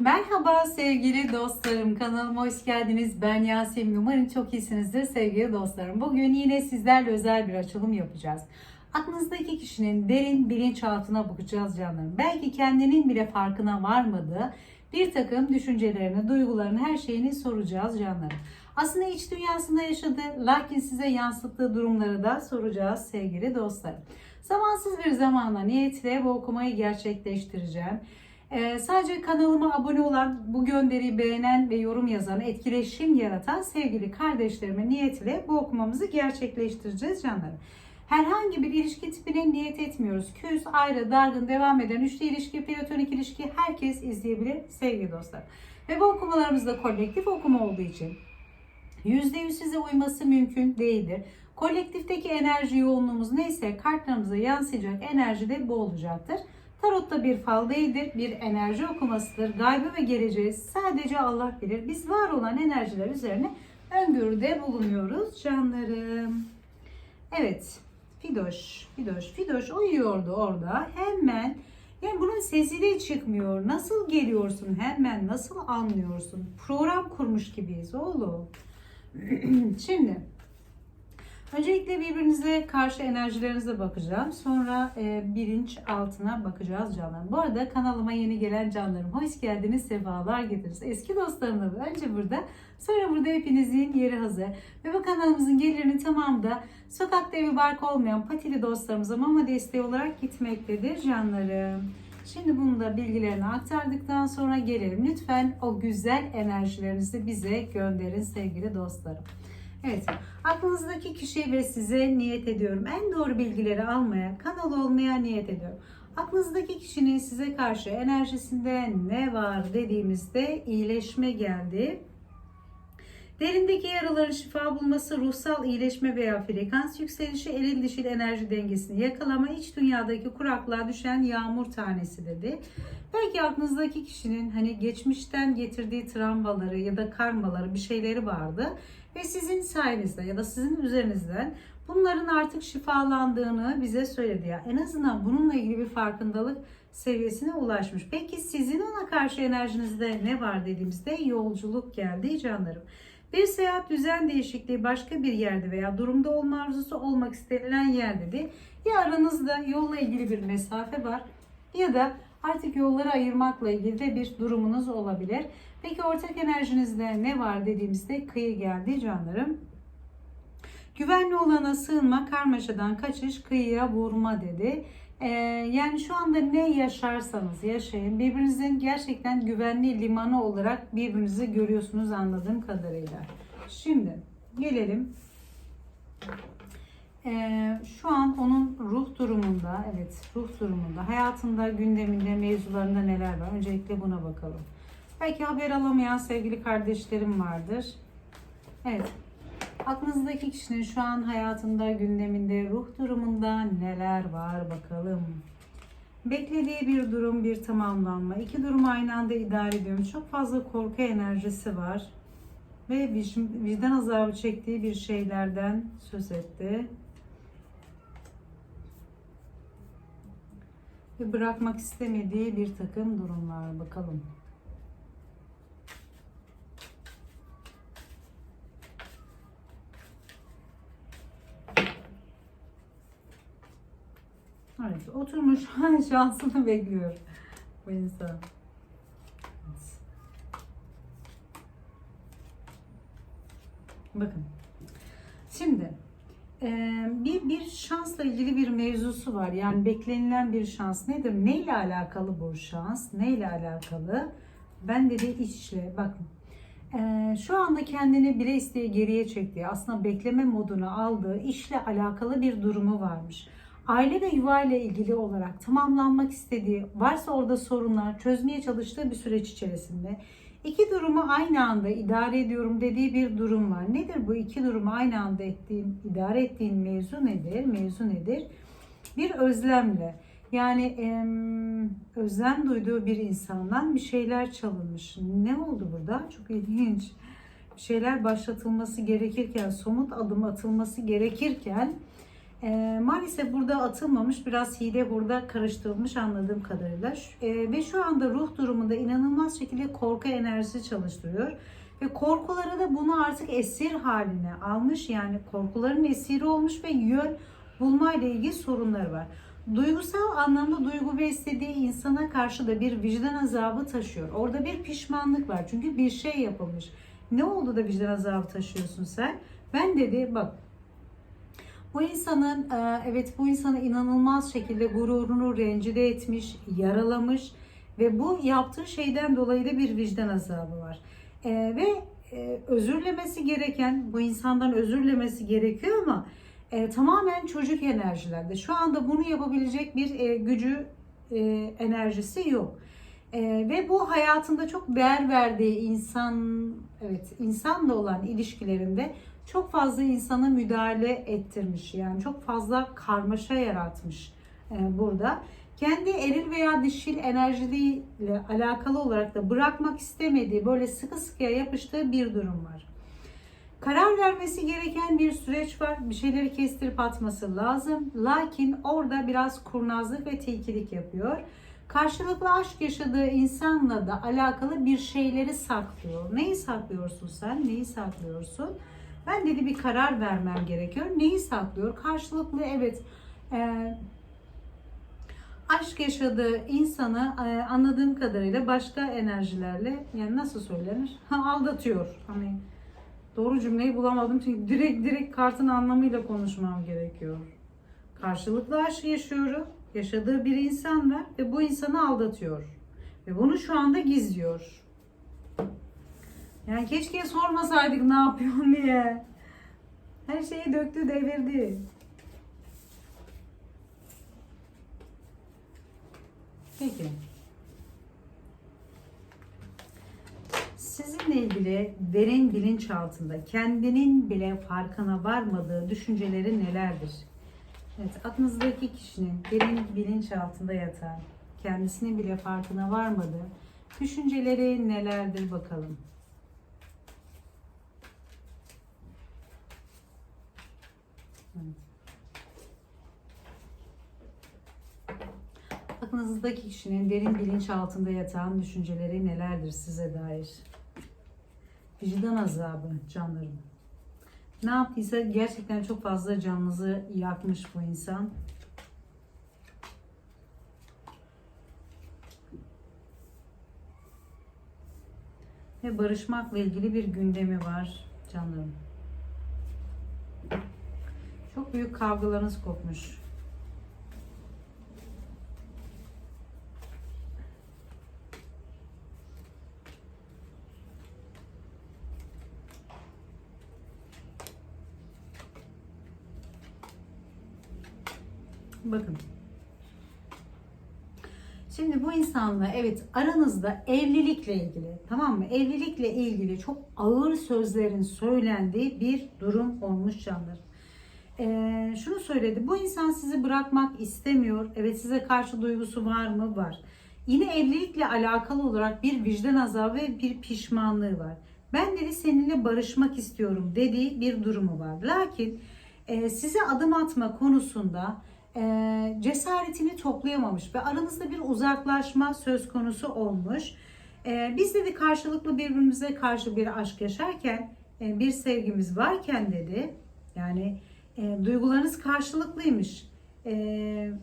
Merhaba sevgili dostlarım. Kanalıma hoş geldiniz. Ben Yasemin. Umarım çok iyisinizdir sevgili dostlarım. Bugün yine sizlerle özel bir açılım yapacağız. Aklınızdaki kişinin derin bilinçaltına bakacağız canlarım. Belki kendinin bile farkına varmadığı bir takım düşüncelerini, duygularını, her şeyini soracağız canlarım. Aslında iç dünyasında yaşadığı lakin size yansıttığı durumları da soracağız sevgili dostlarım. Zamansız bir zamanla niyetle bu okumayı gerçekleştireceğim. Ee, sadece kanalıma abone olan, bu gönderiyi beğenen ve yorum yazan, etkileşim yaratan sevgili kardeşlerime niyetiyle bu okumamızı gerçekleştireceğiz canlarım. Herhangi bir ilişki tipine niyet etmiyoruz. Küs, ayrı, dargın, devam eden üçlü ilişki, platonik ilişki herkes izleyebilir sevgili dostlar. Ve bu okumalarımız da kolektif okuma olduğu için %100 size uyması mümkün değildir. Kolektifteki enerji yoğunluğumuz neyse kartlarımıza yansıyacak enerji de bu olacaktır. Tarotta bir fal değildir, bir enerji okumasıdır. Gaybı ve geleceği sadece Allah bilir. Biz var olan enerjiler üzerine öngörüde bulunuyoruz canlarım. Evet, Fidoş, Fidoş, Fidoş uyuyordu orada. Hemen, yani bunun sesi de çıkmıyor. Nasıl geliyorsun hemen, nasıl anlıyorsun? Program kurmuş gibiyiz oğlum. Şimdi öncelikle birbirinize karşı enerjilerinize bakacağım. Sonra e, bilinç altına bakacağız canlarım. Bu arada kanalıma yeni gelen canlarım hoş geldiniz, sefalar getirdiniz. Eski dostlarımla önce burada, sonra burada hepinizin yeri hazır. Ve bu kanalımızın gelirinin tamamı da sokakta evi bark olmayan patili dostlarımıza mama desteği olarak gitmektedir canlarım. Şimdi bunu da bilgilerini aktardıktan sonra gelelim. Lütfen o güzel enerjilerinizi bize gönderin sevgili dostlarım. Evet, aklınızdaki kişi ve size niyet ediyorum. En doğru bilgileri almaya, kanal olmaya niyet ediyorum. Aklınızdaki kişinin size karşı enerjisinde ne var dediğimizde iyileşme geldi. Derindeki yaraların şifa bulması, ruhsal iyileşme veya frekans yükselişi, eril dişil enerji dengesini yakalama, iç dünyadaki kuraklığa düşen yağmur tanesi dedi. Belki aklınızdaki kişinin hani geçmişten getirdiği travmaları ya da karmaları bir şeyleri vardı ve sizin sayenizde ya da sizin üzerinizden bunların artık şifalandığını bize söyledi ya. En azından bununla ilgili bir farkındalık seviyesine ulaşmış. Peki sizin ona karşı enerjinizde ne var dediğimizde yolculuk geldi canlarım. Bir seyahat düzen değişikliği başka bir yerde veya durumda olma arzusu olmak istenilen yer dedi. Ya aranızda yolla ilgili bir mesafe var ya da artık yolları ayırmakla ilgili de bir durumunuz olabilir. Peki ortak enerjinizde ne var dediğimizde kıyı geldi canlarım. Güvenli olana sığınma, karmaşadan kaçış, kıyıya vurma dedi. Ee, yani şu anda ne yaşarsanız yaşayın. Birbirinizin gerçekten güvenli limanı olarak birbirinizi görüyorsunuz anladığım kadarıyla. Şimdi gelelim. Ee, şu an onun ruh durumunda, evet ruh durumunda, hayatında, gündeminde, mevzularında neler var? Öncelikle buna bakalım. Belki haber alamayan sevgili kardeşlerim vardır. Evet, Aklınızdaki kişinin şu an hayatında, gündeminde, ruh durumunda neler var bakalım. Beklediği bir durum, bir tamamlanma. İki durum aynı anda idare ediyorum. Çok fazla korku enerjisi var. Ve vicdan azabı çektiği bir şeylerden söz etti. Ve bırakmak istemediği bir takım durumlar. Bakalım. Evet, oturmuş şansını bekliyor bu insan. Bakın. Şimdi bir bir şansla ilgili bir mevzusu var. Yani beklenilen bir şans nedir? Neyle alakalı bu şans? Neyle alakalı? Ben dedi işle. Bakın. E, şu anda kendini bile isteye geriye çektiği, aslında bekleme moduna aldığı işle alakalı bir durumu varmış aile ve yuva ile ilgili olarak tamamlanmak istediği, varsa orada sorunlar çözmeye çalıştığı bir süreç içerisinde iki durumu aynı anda idare ediyorum dediği bir durum var. Nedir bu iki durumu aynı anda ettiğin, idare ettiğin mevzu nedir? Mevzu nedir? Bir özlemle yani em, özlem duyduğu bir insandan bir şeyler çalınmış. Ne oldu burada? Çok ilginç. Bir şeyler başlatılması gerekirken, somut adım atılması gerekirken E, maalesef burada atılmamış, biraz hile hurda karıştırılmış anladığım kadarıyla. E, ve şu anda ruh durumunda inanılmaz şekilde korku enerjisi çalıştırıyor. Ve korkuları da bunu artık esir haline almış. Yani korkuların esiri olmuş ve yön bulma ile ilgili sorunları var. Duygusal anlamda duygu beslediği insana karşı da bir vicdan azabı taşıyor. Orada bir pişmanlık var. Çünkü bir şey yapılmış. Ne oldu da vicdan azabı taşıyorsun sen? Ben dedi bak bu insanın e, evet bu insanı inanılmaz şekilde gururunu rencide etmiş, yaralamış ve bu yaptığı şeyden dolayı da bir vicdan azabı var. E, ve e, özürlemesi gereken, bu insandan özürlemesi gerekiyor ama e, tamamen çocuk enerjilerde. Şu anda bunu yapabilecek bir e, gücü, e, enerjisi yok. E, ve bu hayatında çok değer verdiği insan, evet insanla olan ilişkilerinde çok fazla insana müdahale ettirmiş. Yani çok fazla karmaşa yaratmış e, burada. Kendi eril veya dişil enerjileriyle alakalı olarak da bırakmak istemediği, böyle sıkı sıkıya yapıştığı bir durum var. Karar vermesi gereken bir süreç var. Bir şeyleri kestirip atması lazım. Lakin orada biraz kurnazlık ve tilkilik yapıyor. Karşılıklı aşk yaşadığı insanla da alakalı bir şeyleri saklıyor. Neyi saklıyorsun sen? Neyi saklıyorsun? Ben dedi bir karar vermem gerekiyor. Neyi saklıyor? Karşılıklı evet e, aşk yaşadığı insanı e, anladığım kadarıyla başka enerjilerle yani nasıl söylenir? Aldatıyor. Hani doğru cümleyi bulamadım çünkü direkt direkt kartın anlamıyla konuşmam gerekiyor. Karşılıklı aşk yaşıyorum. Yaşadığı bir insan var ve bu insanı aldatıyor. Ve bunu şu anda gizliyor. Yani keşke sormasaydık ne yapıyorsun diye. Her şeyi döktü devirdi. Peki. Sizinle ilgili derin bilinçaltında kendinin bile farkına varmadığı düşünceleri nelerdir? Evet, aklınızdaki kişinin derin bilinçaltında yatan, kendisinin bile farkına varmadığı düşünceleri nelerdir bakalım. Evet. Aklınızdaki kişinin derin bilinçaltında yatan düşünceleri nelerdir size dair? Vicdan azabı canlarım. Ne yaptıysa gerçekten çok fazla canınızı yakmış bu insan. Ve barışmakla ilgili bir gündemi var canlarım. Çok büyük kavgalarınız kopmuş. Bakın. Şimdi bu insanla evet aranızda evlilikle ilgili tamam mı? Evlilikle ilgili çok ağır sözlerin söylendiği bir durum olmuş canlar. Ee, şunu söyledi. Bu insan sizi bırakmak istemiyor. Evet size karşı duygusu var mı? Var. Yine evlilikle alakalı olarak bir vicdan azabı ve bir pişmanlığı var. Ben dedi seninle barışmak istiyorum dediği bir durumu var. Lakin e, size adım atma konusunda e, cesaretini toplayamamış ve aranızda bir uzaklaşma söz konusu olmuş. E, biz dedi karşılıklı birbirimize karşı bir aşk yaşarken e, bir sevgimiz varken dedi yani e, duygularınız karşılıklıymış. E,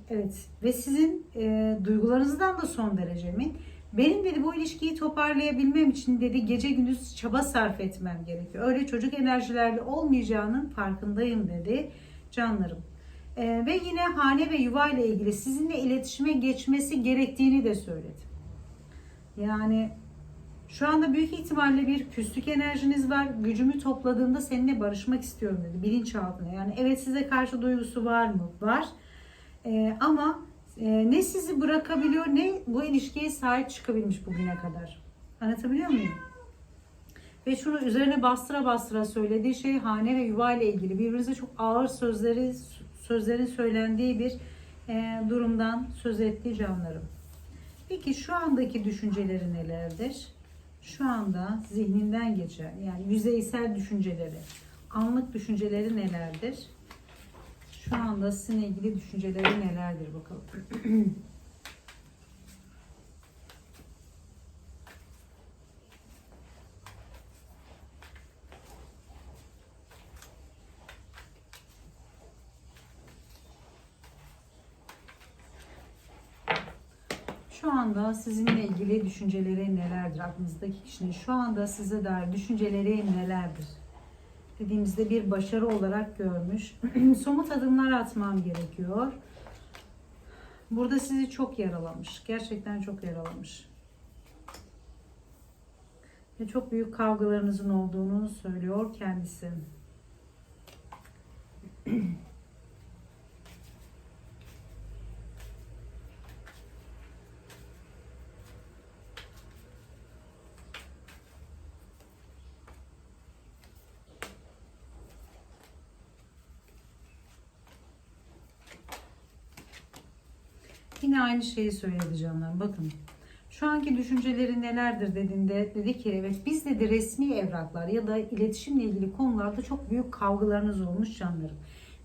evet ve sizin e, duygularınızdan da son derece emin. Benim dedi bu ilişkiyi toparlayabilmem için dedi gece gündüz çaba sarf etmem gerekiyor. Öyle çocuk enerjilerle olmayacağının farkındayım dedi canlarım. Ee, ve yine hane ve yuva ile ilgili sizinle iletişime geçmesi gerektiğini de söyledi. Yani şu anda büyük ihtimalle bir küslük enerjiniz var. Gücümü topladığımda seninle barışmak istiyorum dedi. Bilinçaltına. Yani evet size karşı duygusu var mı? Var. Ee, ama e, ne sizi bırakabiliyor ne bu ilişkiye sahip çıkabilmiş bugüne kadar. Anlatabiliyor muyum? Ve şunu üzerine bastıra bastıra söylediği şey hane ve yuva ile ilgili. Birbirinize çok ağır sözleri sözlerin söylendiği bir e, durumdan söz ettiği canlarım. Peki şu andaki düşünceleri nelerdir? Şu anda zihninden geçen yani yüzeysel düşünceleri, anlık düşünceleri nelerdir? Şu anda sizinle ilgili düşünceleri nelerdir bakalım. Şu anda sizinle ilgili düşünceleri nelerdir? Aklınızdaki kişinin şu anda size dair düşünceleri nelerdir? Dediğimizde bir başarı olarak görmüş. Somut adımlar atmam gerekiyor. Burada sizi çok yaralamış. Gerçekten çok yaralamış. Ve çok büyük kavgalarınızın olduğunu söylüyor kendisi. Yine aynı şeyi söyledi canlarım. Bakın şu anki düşünceleri nelerdir dediğinde dedi ki evet biz dedi resmi evraklar ya da iletişimle ilgili konularda çok büyük kavgalarınız olmuş canlarım.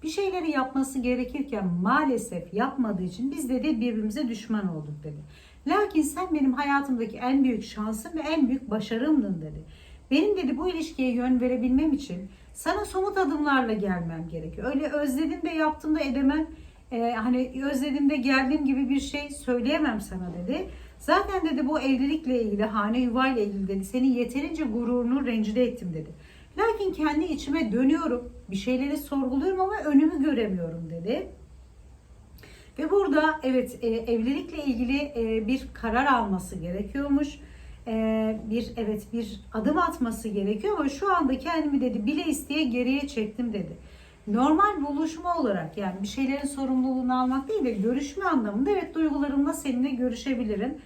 Bir şeyleri yapması gerekirken maalesef yapmadığı için biz dedi birbirimize düşman olduk dedi. Lakin sen benim hayatımdaki en büyük şansım ve en büyük başarımdın dedi. Benim dedi bu ilişkiye yön verebilmem için sana somut adımlarla gelmem gerekiyor. Öyle özledim de yaptım da edemem e, hani özlediğimde geldiğim gibi bir şey söyleyemem sana dedi. Zaten dedi bu evlilikle ilgili, hane yuva ile ilgili dedi. Senin yeterince gururunu rencide ettim dedi. Lakin kendi içime dönüyorum. Bir şeyleri sorguluyorum ama önümü göremiyorum dedi. Ve burada evet e, evlilikle ilgili e, bir karar alması gerekiyormuş. E, bir evet bir adım atması gerekiyor ama şu anda kendimi dedi bile isteye geriye çektim dedi normal buluşma olarak yani bir şeylerin sorumluluğunu almak değil de görüşme anlamında evet duygularımla seninle görüşebilirim.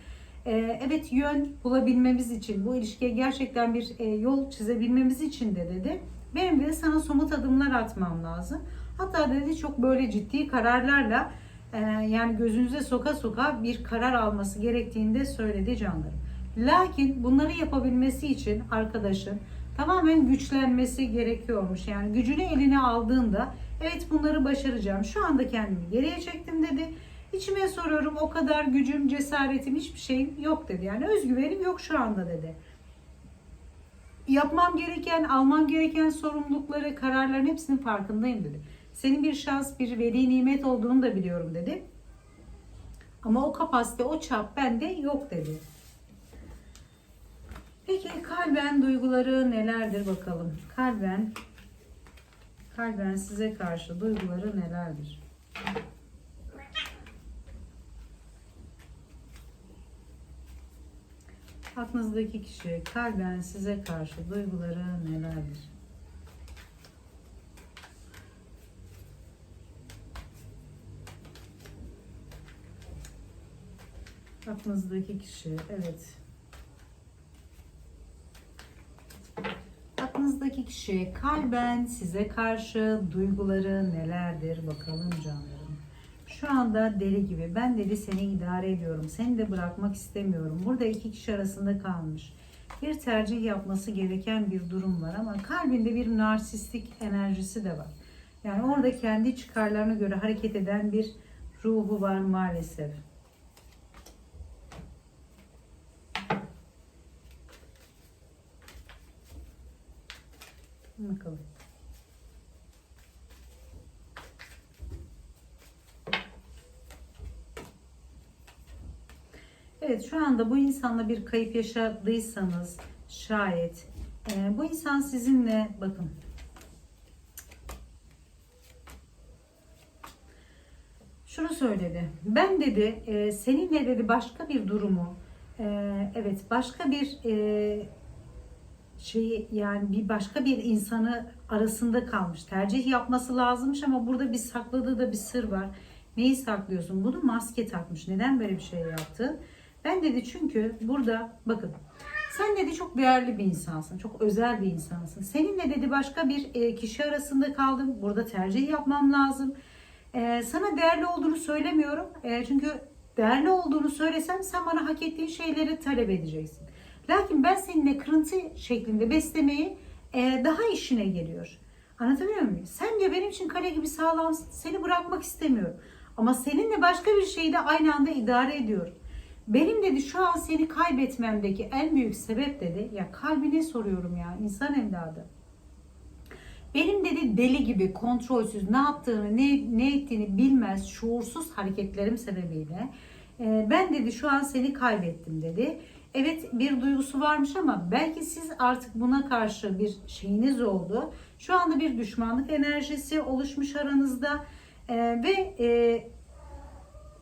Ee, evet yön bulabilmemiz için bu ilişkiye gerçekten bir e, yol çizebilmemiz için de dedi. Benim de sana somut adımlar atmam lazım. Hatta dedi çok böyle ciddi kararlarla e, yani gözünüze soka soka bir karar alması gerektiğini de söyledi canlarım. Lakin bunları yapabilmesi için arkadaşın tamamen güçlenmesi gerekiyormuş. Yani gücünü eline aldığında evet bunları başaracağım. Şu anda kendimi geriye çektim dedi. İçime soruyorum o kadar gücüm, cesaretim hiçbir şeyim yok dedi. Yani özgüvenim yok şu anda dedi. Yapmam gereken, almam gereken sorumlulukları, kararların hepsinin farkındayım dedi. Senin bir şans, bir veli nimet olduğunu da biliyorum dedi. Ama o kapasite, o çap bende yok dedi. Peki kalben duyguları nelerdir bakalım. Kalben kalben size karşı duyguları nelerdir? Aklınızdaki kişi kalben size karşı duyguları nelerdir? Aklınızdaki kişi evet aklınızdaki kişi kalben size karşı duyguları nelerdir bakalım canlarım. Şu anda deli gibi ben dedi seni idare ediyorum. Seni de bırakmak istemiyorum. Burada iki kişi arasında kalmış. Bir tercih yapması gereken bir durum var ama kalbinde bir narsistik enerjisi de var. Yani orada kendi çıkarlarına göre hareket eden bir ruhu var maalesef. Bakalım. Evet şu anda bu insanla bir kayıp yaşadıysanız şayet e, bu insan sizinle bakın şunu söyledi. Ben dedi e, seninle dedi başka bir durumu e, evet başka bir e, şeyi yani bir başka bir insanı arasında kalmış. Tercih yapması lazımmış ama burada bir sakladığı da bir sır var. Neyi saklıyorsun? Bunu maske takmış. Neden böyle bir şey yaptı? Ben dedi çünkü burada bakın sen dedi çok değerli bir insansın. Çok özel bir insansın. Seninle dedi başka bir e, kişi arasında kaldım. Burada tercih yapmam lazım. E, sana değerli olduğunu söylemiyorum. E, çünkü değerli olduğunu söylesem sen bana hak ettiğin şeyleri talep edeceksin. Lakin ben seninle kırıntı şeklinde beslemeyi e, daha işine geliyor. Anlatabiliyor muyum? Sen diyor benim için kale gibi sağlamsın. Seni bırakmak istemiyorum. Ama seninle başka bir şeyi de aynı anda idare ediyorum. Benim dedi şu an seni kaybetmemdeki en büyük sebep dedi. Ya kalbine soruyorum ya insan evladı. Benim dedi deli gibi kontrolsüz ne yaptığını ne, ne ettiğini bilmez şuursuz hareketlerim sebebiyle e, ben dedi şu an seni kaybettim dedi. Evet bir duygusu varmış ama belki siz artık buna karşı bir şeyiniz oldu. Şu anda bir düşmanlık enerjisi oluşmuş aranızda E, ve e,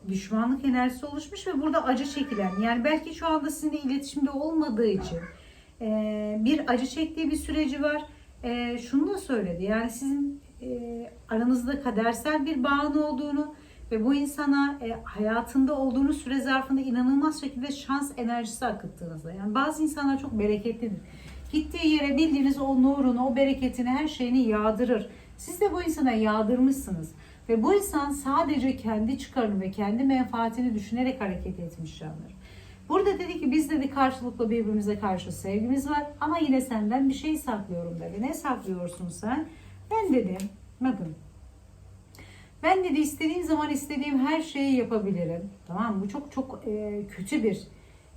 düşmanlık enerjisi oluşmuş ve burada acı çekilen yani belki şu anda sizinle iletişimde olmadığı için e, bir acı çektiği bir süreci var. E, şunu da söyledi yani sizin e, aranızda kadersel bir bağın olduğunu ve bu insana e, hayatında olduğunuz süre zarfında inanılmaz şekilde şans enerjisi akıttığınızda. Yani bazı insanlar çok bereketlidir. Gittiği yere bildiğiniz o nurunu, o bereketini, her şeyini yağdırır. Siz de bu insana yağdırmışsınız. Ve bu insan sadece kendi çıkarını ve kendi menfaatini düşünerek hareket etmiş canlar. Burada dedi ki biz dedi karşılıklı birbirimize karşı sevgimiz var ama yine senden bir şey saklıyorum dedi. Ne saklıyorsun sen? Ben dedim, bakın. Ben dedi istediğim zaman istediğim her şeyi yapabilirim. Tamam? Bu çok çok e, kötü bir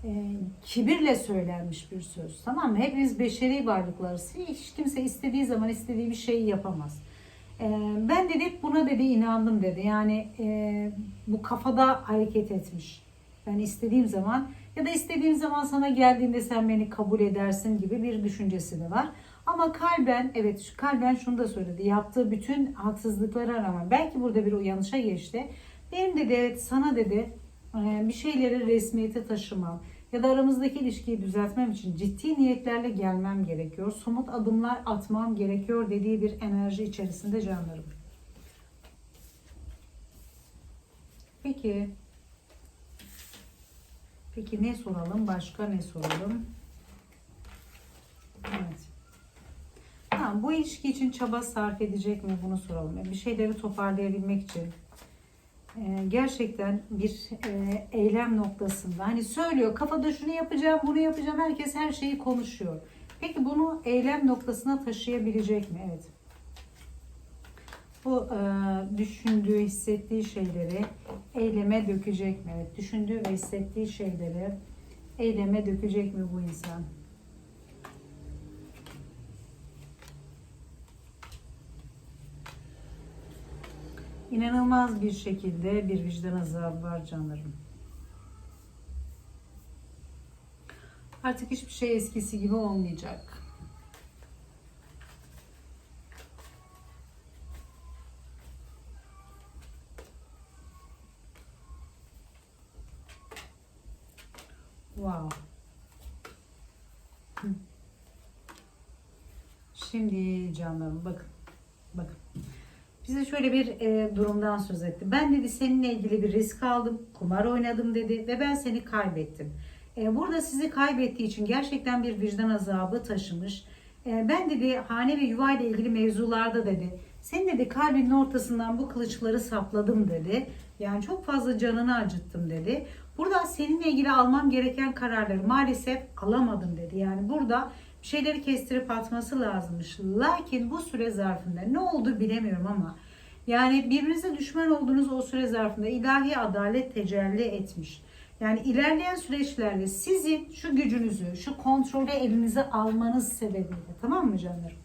e, kibirle söylenmiş bir söz. Tamam mı? Hepimiz beşeri varlıklarız. Hiç kimse istediği zaman istediği bir şeyi yapamaz. E, ben dedi buna dedi inandım dedi. Yani e, bu kafada hareket etmiş. Ben istediğim zaman ya da istediğim zaman sana geldiğinde sen beni kabul edersin gibi bir düşüncesi de var. Ama kalben evet şu kalben şunu da söyledi. Yaptığı bütün haksızlıklara rağmen belki burada bir uyanışa geçti. Benim dedi evet sana dedi e, bir şeyleri resmiyete taşımam ya da aramızdaki ilişkiyi düzeltmem için ciddi niyetlerle gelmem gerekiyor. Somut adımlar atmam gerekiyor dediği bir enerji içerisinde canlarım. Peki. Peki ne soralım? Başka ne soralım? Evet. Ha, bu ilişki için çaba sarf edecek mi bunu soralım. Bir şeyleri toparlayabilmek için e, gerçekten bir e, eylem noktasında hani söylüyor kafada şunu yapacağım bunu yapacağım herkes her şeyi konuşuyor. Peki bunu eylem noktasına taşıyabilecek mi? Evet. Bu e, düşündüğü, hissettiği şeyleri eyleme dökecek mi? Evet. Düşündüğü ve hissettiği şeyleri eyleme dökecek mi bu insan? İnanılmaz bir şekilde bir vicdan azabı var canlarım. Artık hiçbir şey eskisi gibi olmayacak. Wow. Şimdi canlarım bakın. Bakın. Bize şöyle bir e, durumdan söz etti. Ben dedi seninle ilgili bir risk aldım, kumar oynadım dedi ve ben seni kaybettim. E, burada sizi kaybettiği için gerçekten bir vicdan azabı taşımış. E, ben dedi hane ve yuva ile ilgili mevzularda dedi. Senin dedi kalbinin ortasından bu kılıçları sapladım dedi. Yani çok fazla canını acıttım dedi. Burada seninle ilgili almam gereken kararları maalesef alamadım dedi. Yani burada şeyleri kestirip atması lazımmış. Lakin bu süre zarfında ne oldu bilemiyorum ama yani birbirinize düşman olduğunuz o süre zarfında ilahi adalet tecelli etmiş. Yani ilerleyen süreçlerde sizin şu gücünüzü, şu kontrolü elinize almanız sebebiyle tamam mı canlarım?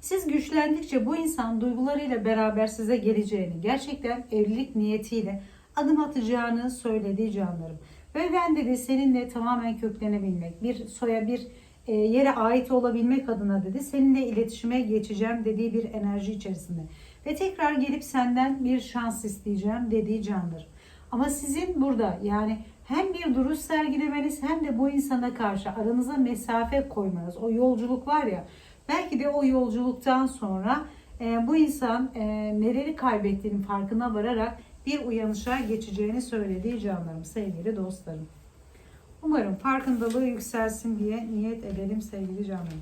Siz güçlendikçe bu insan duygularıyla beraber size geleceğini, gerçekten evlilik niyetiyle adım atacağını söylediği canlarım. Ve ben dedi seninle tamamen köklenebilmek, bir soya bir yere ait olabilmek adına dedi seninle iletişime geçeceğim dediği bir enerji içerisinde. Ve tekrar gelip senden bir şans isteyeceğim dediği candır. Ama sizin burada yani hem bir duruş sergilemeniz hem de bu insana karşı aranıza mesafe koymanız. O yolculuk var ya belki de o yolculuktan sonra e, bu insan e, neleri kaybettiğinin farkına vararak bir uyanışa geçeceğini söylediği canlarım, sevgili dostlarım. Umarım farkındalığı yükselsin diye niyet edelim sevgili canlarım.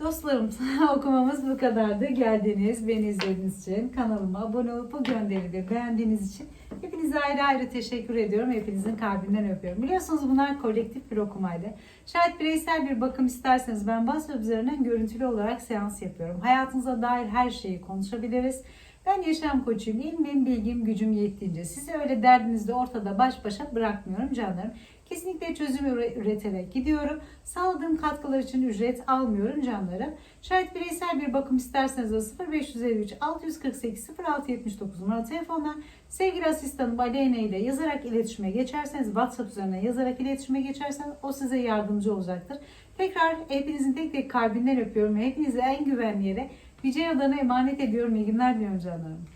Dostlarım okumamız bu kadardı. Geldiğiniz, beni izlediğiniz için, kanalıma abone olup bu gönderileri beğendiğiniz için hepinize ayrı ayrı teşekkür ediyorum. Hepinizin kalbinden öpüyorum. Biliyorsunuz bunlar kolektif bir okumaydı. Şayet bireysel bir bakım isterseniz ben WhatsApp üzerinden görüntülü olarak seans yapıyorum. Hayatınıza dair her şeyi konuşabiliriz. Ben yaşam koçuyum. İlmim, bilgim, gücüm yettiğince. Sizi öyle derdinizde ortada baş başa bırakmıyorum canlarım. Kesinlikle çözüm üre- üreterek gidiyorum. Sağladığım katkılar için ücret almıyorum canlarım. Şayet bireysel bir bakım isterseniz de 0553 648 0679 numaralı telefondan sevgili asistanım Aleyna ile yazarak iletişime geçerseniz WhatsApp üzerinden yazarak iletişime geçerseniz o size yardımcı olacaktır. Tekrar hepinizin tek tek kalbinden öpüyorum hepinizi en güvenli yere Yüce Adana emanet ediyorum. İyi günler diliyorum canlarım.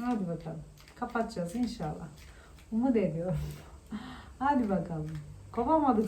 Hadi bakalım. Kapatacağız inşallah. Umut ediyorum. Hadi bakalım. Kopamadık